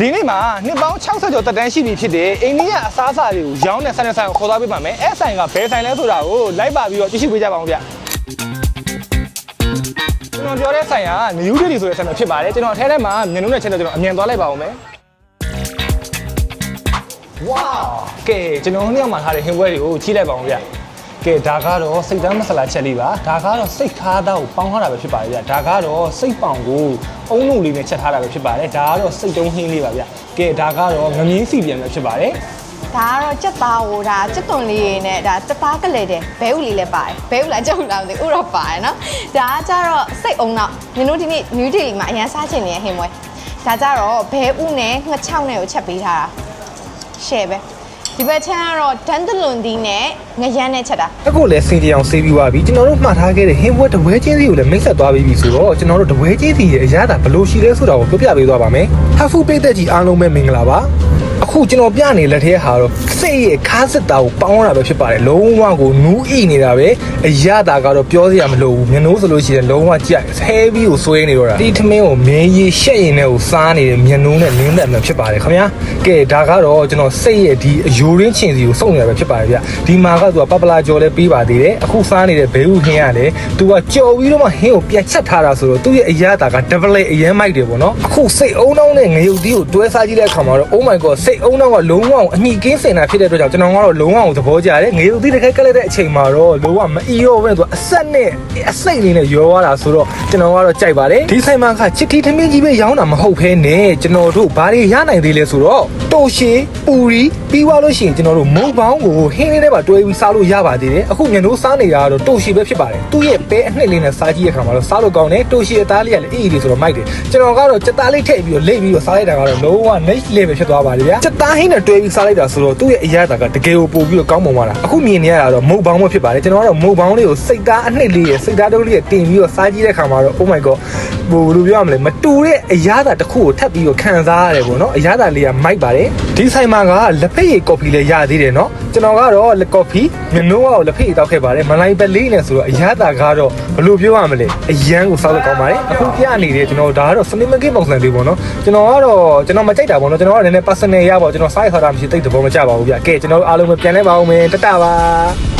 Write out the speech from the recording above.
ဒီနေ့မှာနှစ်ပေါင်း60ကျော်တက်တန်းရှိပြီဖြစ်တဲ့အိန္ဒိယအစားအစာတွေကိုရောင်းတဲ့ဆိုင်တဲ့ဆိုင်ကိုခေါ်သွားပေးပါမယ်။အဲ့ဆိုင်ကဘယ်ဆိုင်လဲဆိုတာကိုလိုက်ပါပြီးတော့ကြည့်ရှုပေးကြပါဦးဗျ။ကျွန်တော်ပြောတဲ့ဆိုင်က New Delhi ဆိုတဲ့ဆိုင်ပဲဖြစ်ပါတယ်။ကျွန်တော်အထဲထဲမှာမျက်နှာနဲ့ချက်တော့ကျွန်တော်အမြင်သွားလိုက်ပါဦးမယ်။ wow ကဲကျွန်တော်နှစ်ယောက်မှာထားတဲ့ဟင်ပွဲတွေကိုကြီးလိုက်ပါအောင်ဗျ ကဲဒါကတော့စိတ်တမ်းမဆလာချက်လေးပါဒါကတော့စိတ်ထားသားကိုပေါင်းထားတာပဲဖြစ်ပါတယ်ဗျဒါကတော့စိတ်ပေါင်ကိုအုံလုံးလေးနဲ့ချက်ထားတာပဲဖြစ်ပါတယ်ဒါကတော့စိတ်တုံးဟင်းလေးပါဗျကဲဒါကတော့ငမင်းစီပြန်ပဲဖြစ်ပါတယ်ဒါကတော့ကြက်သားဟိုဒါကြက်သွန်လေးတွေနဲ့ဒါကြက်သားကလေးတဲ့ဘဲဥလေးလည်းပါတယ်ဘဲဥလားကြက်ဥလားမသိဘူးဥတော့ပါတယ်နော်ဒါကကြတော့စိတ်အုံတော့မင်းတို့ဒီနေ့ New Delhi မှာအရန်စားချင်နေတဲ့ဟင်းပွဲဒါကြတော့ဘဲဥနဲ့ငှက်ချောက်နဲ့ကိုချက်ပေးထားတာရှယ်ပဲ ဒီဘက်ချမ်းကတော့ဒန်တလွန်ဒီနဲ့ငရမ်းနဲ့ချက်တာအခုလည်းစင်ကြအောင်ဆေးပြီးသွားပြီကျွန်တော်တို့မှားထားခဲ့တဲ့ဟင်းပွဲတပွဲချင်းစီကိုလည်းမိတ်ဆက်သွားပြီးပြီဆိုတော့ကျွန်တော်တို့တပွဲချင်းစီရဲ့အရသာဘယ်လိုရှိလဲဆိုတာကိုပြောပြပေးသွားပါမယ်ဟာဖူပိတ်သက်ကြီးအားလုံးပဲမင်္ဂလာပါ အခုကျွန်တော်ပြနေလက်ထဲဟာတော့စိတ်ရဲ့ခါးစစ်တာကိုပေါင်းရတာပဲဖြစ်ပါတယ်လုံးဝကိုနူးဣနေတာပဲအရသာကတော့ပြောစရာမလိုဘူးမျက်နှိုးဆိုလို့ရှိရင်လုံးဝကြိုက်ဆဲပြီးကိုဆွဲနေတော့တာဒီထမင်းကိုမင်းကြီးရှက်ရင်နဲ့ကိုစားနေတဲ့မျက်နှိုးနဲ့နင်းသက်မှဖြစ်ပါတယ်ခင်ဗျာကဲဒါကတော့ကျွန်တော်စိတ်ရဲ့ဒီအယိုရင်းချင်စီကိုစုံနေတာပဲဖြစ်ပါတယ်ဗျဒီမှာကသူကပပလာကြော်လဲပေးပါသေးတယ်အခုစားနေတဲ့ဘေးဥဟင်းကလည်းသူကကြော်ပြီးတော့မှဟင်းကိုပြန်ချက်ထားတာဆိုတော့သူ့ရဲ့အရသာက double အရင်မိုက်တယ်ပေါ့နော်အခုစိတ်အုံနှောင်းနဲ့ငရုတ်သီးကိုတွဲစားကြည့်တဲ့အခါမှာတော့ oh my god စိတ်အုံနှောင်းကလုံးဝအညှိကင်းစင်တာဖြစ်တဲ့အတွက်ကြောင့်ကျွန်တော်ကတော့လုံးဝကိုသဘောကျတယ်ငရုတ်သီးတစ်ခက်ကက်လိုက်တဲ့အချိန်မှာတော့လုံးဝမအီရောပဲသူကအဆက်နဲ့အစိတ်လေးနဲ့ရောသွားတာဆိုတော့ကျွန်တော်ကတော့ကြိုက်ပါတယ်ဒီဆိုင်မှာကချစ်တီထမင်းကြီးပဲရောင်းတာမဟုတ်ဘဲနဲ့ကျွန်တော်တို့ဘာတွေရနိုင်သေးလဲဆိုတော့တိုရှေပူရီပြီးသွားလို့ရှိရင်ကျွန်တော်တို့မုံပေါင်းကိုဟင်းလေးထဲမှာတွဲပြီးစားလို့ရပါသေးတယ်အခုမြန်တို့စားနေတာကတော့တိုရှေပဲဖြစ်ပါတယ်သူ့ရဲ့ပဲအနှစ်လေးနဲ့စားကြည့်ရခါမှာတော့စားလို့ကောင်းတယ်တိုရှေအသားလေးကလည်းအေးအေးလေးဆိုတော့မိုက်တယ်ကျွန်တော်ကတော့စက်သားလေးထည့်ပြီးတော့လိမ့်ပြီးတော့စားလိုက်တာကတော့လုံးဝ next level ဖြစ်သွားပါတယ်ဗျာစက်သားဟင်းနဲ့တွဲပြီးစားလိုက်တာဆိုတော့သူ့ရဲ့အရသာကတကယ်ကိုပို့ပြီးတော့ကောင်းပုံပါလားအခုမြင်နေရတာတော့မုံပေါင်းပဲဖြစ်ပါတယ်ကျွန်တော်ကတော့မုံပေါင်းလေးကိုစိတ်သားအနှစ်လေးရဲ့စိတ်သားတုပ်လေးရဲ့တင်ပြီးတော့စားကြည့်တဲ့ခါမှာတော့ oh my god ဘို့လိုပြောရမလဲမတူတဲ့အရသာတစ်ခုကိုထပ်ပြီးတော့ခံစားရတယ်ပေါ့နော်အရသာလေးကမိုက်ပါတယ်ဒီဆိုင်မှာကလက်ဖက်ရည်ကော်ဖီလည်းရသေးတယ်နော် ကျွန်တော်ကတော့လက်ကော်ဖီမျက်နှိုးကတော့လက်ဖက်ရည်တောက်ခဲ့ပါတယ်မလိုက်ပဲလေးနဲ့ဆိုတော့အရသာကတော့ဘယ်လိုပြောရမလဲအရန်ကိုစားလို့ကောင်းပါတယ်အခုပြနေတယ်ကျွန်တော်ဒါကတော့စနေမကင်းပုံစံလေးပေါ့နော်ကျွန်တော်ကတော့ကျွန်တော်မကြိုက်တာပေါ့နော်ကျွန်တော်ကလည်းနည်းနည်း personal ရပါကျွန်တော်စားရစားတာမရှိသိတဲ့ဘောမကျပါဘူးဗျကဲကျွန်တော်အားလုံးပဲပြန်လဲပါဦးမယ်တတပါ